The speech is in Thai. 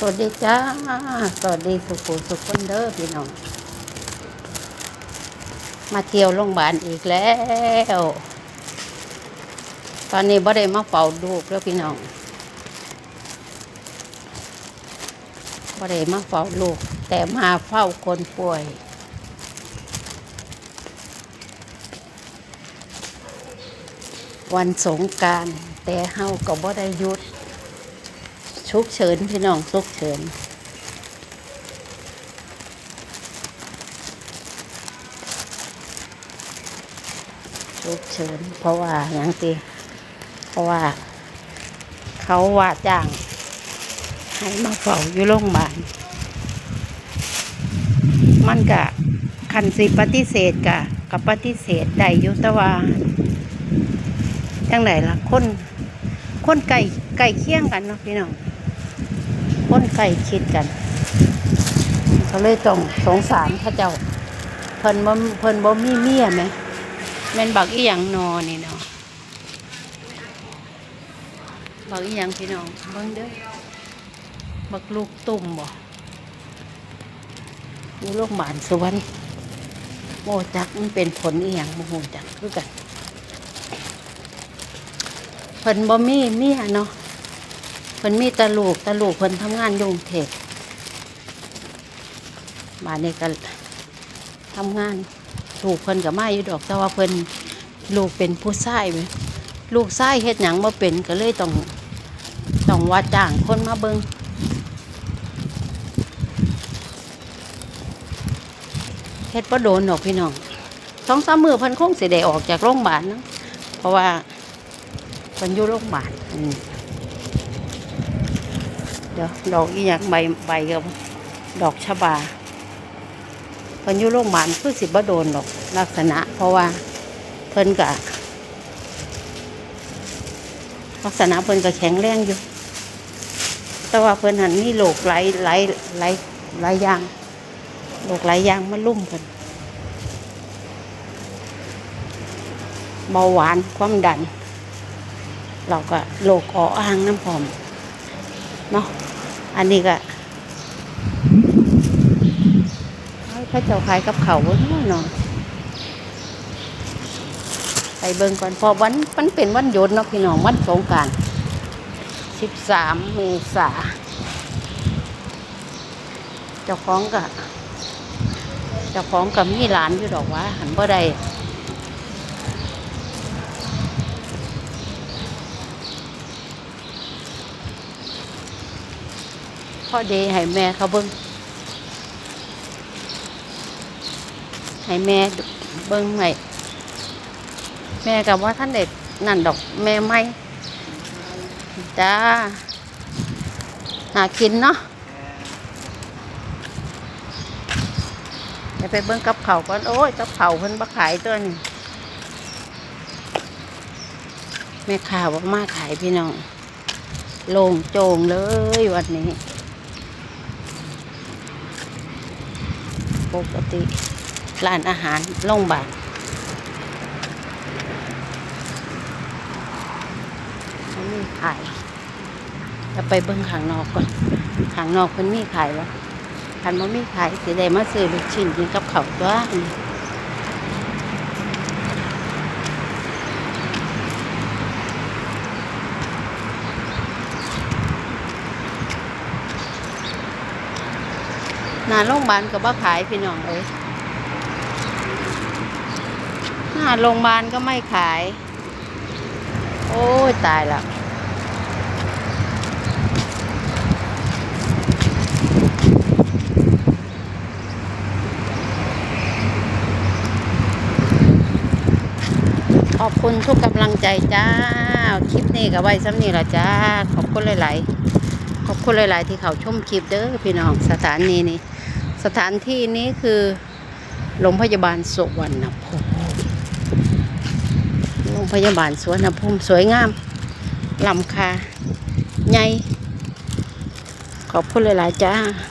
สวัสดีจ้า สวัสดีสุขุสุขคนเด้อพี่น้อง มาเที่ยวโรงพยาบาลอีกแล้ว ตอนนี้บ่ได้มาเฝ้าลูกแล้วพี่น้องบ่ได้มาเฝ้าลูก แต่มาเฝ้าคนป่วยวันสงการแต่เฮาก็บ่ได้หยุด ชุกเฉินพี่น้องชุกเฉินชุกเฉิน เพราะว่าอย่างตีเพราะว่า เขาว่าจ้าง ให้มาเฝ้าอยู่โรงพยาบาลมันกะคันสิปฏิเสธกะกับปฏิเสธได้ยู่แต่ว่าจังไหนล่ะคนคนไก่ไก่เคี่ยงกันเนาะพี่น้อง คนไก่คิดกัน เขาเลยต้องสงสารพระเจ้าเพิ่นบ่เพิ่นบ่มีเมียไหมแม่นบักอีหยังนอนี่เนาะบักอีหยังพี่น้องเบิ่งเด้อบักลูกตุ่มบ่อยู่โรงพยาบาลสวรรค์โมจักมันเป็นผลอีหยังบ่ฮู้จักคือกันเพิ่นบ่มีเมียเนาะ พิ่นมีตาลูกตาลูกเพิ่นทำงานยุงเทพบ้านนี้ก็ทำงานลูกเพิ่นก็มาอยู่ดอกแต่ว่าเพิ่นลูกเป็นผู้ชายไหมลูกชายเฮ็ดหยังบ่เป็นก็เลยต้องต้องว่าจ้างคนมาเบิงเฮ็ดบ่โดนดอกพี่น้องสองสามมือเพิ่นคงสิได้ออกจากโรงพยาบาลเนะเพราะว่าเพิ่นอยู่โรงพยาบาลอืม เดี๋ยวดอกอีหยังใบใบกับดอกชะบาเพิ่นอยู่โรงพยาบาลคือสิบ่โดนดอกลักษณะ เพราะว่าเพิ่นกะลักษณะเพิ่นก็แข็งแรงอยู่ แต่ว่าเพิ่นหันมีโรคหลายหลายหลายหลยางโรคหลยางมาลุ่มเพิ่นเบาหวานความดัน เราก็โรคออ่างน้ำพร้อมเนาะ อันนี้ก็พระเจ้าขายกับเขาเนาะเนาะไปเบิ่งก่อนพอวันมันเป็นวันหยุดเนาะพี่น้องวันสงการสิบสามเมษาเจ้าของก็เจ้าของกับมีหลานอยู่ดอกว่าหันบ่ได้ อเดให้แม่เขาเบิ่งให้แม่เบิ่งไว้แม่กับว่าท่านเด็ดนั่นดอกแม่ไม่จ้าหากินเนาะเดี๋ยวไปเบิ่งกับเขาก่อน โอ้ยกับเขาเพิ่นบ่ขายตัวนี้แม่ข่าวว่ามาขายพี่น้อง โล่งโจงเลยวันนี้ ปกติร้านอาหารโรงพยาบาลขามีขายจะไปเบิ้งข้างนอกก่อนข้างนอกมันมีขายวะคันมันมีขายสิได้มาซื้อลูกชิ้นกินกับเขาวตัวนี่ หน้าโรงพยาบาลก็บ่ขายพี่น้องเอ้ยหน้าโรงพยาบาลก็ไม่ขาย โอ้ยตายละขอบคุณทุกกำลังใจจ้า คลิปนี้ก็ไว้ซ้ำนี่ละจ้า ขอบคุณหลาย ๆ ขอบคุณหลาย ๆ ที่เขาชมคลิปเด้อพี่น้องสถานีนี้ สถานที่นี้คือโรงพยาบาลสุวรรณภูมิโรงพยาบาลสวนภูมิสวยงามลำคาใหญ่ขอบคุณหลาย ๆ จ้า